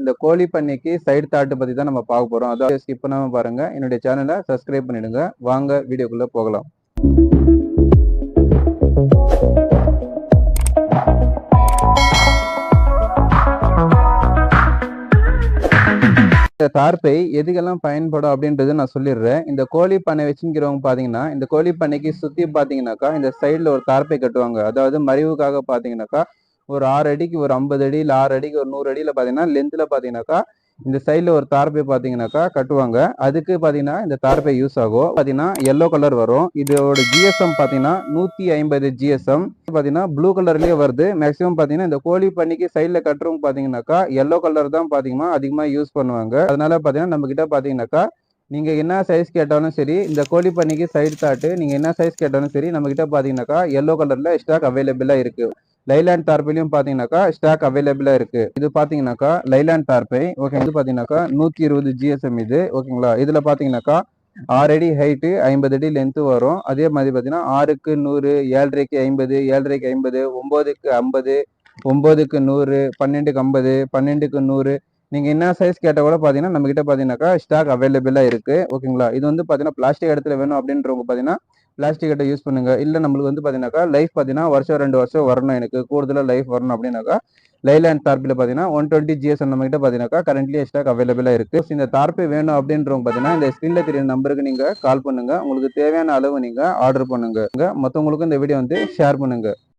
இந்த கோழி பண்ணைக்கு சைடு தாட்டு பத்தி தான் நம்ம பார்க்க போறோம். அதாவது ஸ்கிப் பண்ணாம பாருங்க. என்னுடைய சேனலை சப்ஸ்கிரைப் பண்ணிடுங்க. வாங்க வீடியோக்குள்ள போகலாம். இந்த தார்ப்பை எதுக்கெல்லாம் பயன்படும் அப்படின்றது நான் சொல்லிடுறேன். இந்த கோழி பண்ணை வச்சுக்கிறவங்க பார்த்தீங்கன்னா இந்த கோழி பண்ணைக்கு சுற்றி பார்த்தீங்கன்னாக்கா இந்த சைடில் ஒரு தார்ப்பை கட்டுவாங்க. அதாவது மறைவுக்காக பார்த்தீங்கன்னாக்கா ஒரு ஆறு அடிக்கு ஒரு ஐம்பது அடி ஆறு அடிக்கு ஒரு நூறு அடியில் பார்த்தீங்கன்னா லென்த்தில் பார்த்தீங்கன்னாக்கா இந்த சைடில் ஒரு தார்ப்பை பார்த்தீங்கன்னாக்கா கட்டுவாங்க. அதுக்கு பார்த்தீங்கன்னா இந்த தார்பை யூஸ் ஆகும். பார்த்தீங்கன்னா எல்லோ கலர் வரும். இதோட ஜிஎஸ்எம் பார்த்தீங்கன்னா நூற்றி ஐம்பது ஜிஎஸ்எம் பார்த்தீங்கன்னா ப்ளூ கலர்லேயே வருது. மேக்ஸிமம் பார்த்தீங்கன்னா இந்த கோழி பண்ணிக்கு சைடில் கட்டுறவங்க பார்த்தீங்கன்னாக்கா எல்லோ கலர் தான் பார்த்தீங்கன்னா அதிகமாக யூஸ் பண்ணுவாங்க. அதனால பார்த்தீங்கன்னா நம்மக்கிட்ட பார்த்தீங்கன்னாக்கா நீங்கள் என்ன சைஸ் கேட்டாலும் சரி இந்த கோழி பண்ணிக்கு சைடு தாட்டு நீங்கள் என்ன சைஸ் கேட்டாலும் சரி நம்ம பார்த்தீங்கன்னாக்கா எல்லோ கலரில் ஸ்டாக் அவைலபிளாக இருக்குது லைலாண்ட் தார்பையிலும் பார்த்தீங்கன்னாக்கா ஸ்டாக் அவைலபிளாக இருக்கு. இது பார்த்தீங்கன்னாக்கா லைலாண்ட் டார்பை ஓகே இது பார்த்தீங்கன்னாக்கா நூற்றி இருபது ஜிஎஸ்எம் இது ஓகேங்களா இதில் பார்த்தீங்கன்னாக்கா ஆறு அடி ஹைட்டு ஐம்பது அடி லென்த்து வரும். அதே மாதிரி பார்த்தீங்கன்னா ஆறுக்கு நூறு ஏழரைக்கு ஐம்பது ஏழரைக்கு ஐம்பது ஒம்போதுக்கு ஐம்பது ஒம்போதுக்கு நூறு பன்னெண்டுக்கு ஐம்பது பன்னெண்டுக்கு நூறு நீங்கள் என்ன சைஸ் கேட்டால் கூட பார்த்தீங்கன்னா நம்மக்கிட்ட பார்த்தீங்கன்னாக்கா ஸ்டாக் அவைலபிளாக இருக்குது ஓகேங்களா இது வந்து பார்த்தீங்கன்னா பிளாஸ்டிக் இடத்துல வேணும் அப்படின்றவங்க பார்த்தீங்கன்னா பிளாஸ்டிக் இடத்தை யூஸ் பண்ணுங்க. இல்லை நம்மளுக்கு வந்து பார்த்தீங்கன்னாக்கா லைஃப் பார்த்தீங்கன்னா வருஷம் ரெண்டு வருஷம் வரணும் எனக்கு. கூடுதலாக லைஃப் வரணும் அப்படின்னாக்கா லைலாண்ட் தார்பில் பார்த்தீங்கன்னா ஒன் டுவெண்ட்டி ஜிஎஸ் நம்ம கிட்ட கரண்ட்லி ஸ்டாக் அவைலபிளாக இருக்குது இந்த தார்ப்பு வேணும் அப்படின்றவங்க பார்த்தீங்கன்னா இந்த ஸ்க்ரீனில் தெரியுற நம்பருக்கு நீங்கள் கால் பண்ணுங்கள் உங்களுக்கு தேவையான அளவு நீங்கள் ஆர்டர் பண்ணுங்க. மற்றவங்களுக்கும் இந்த வீடியோ வந்து ஷேர் பண்ணுங்கள்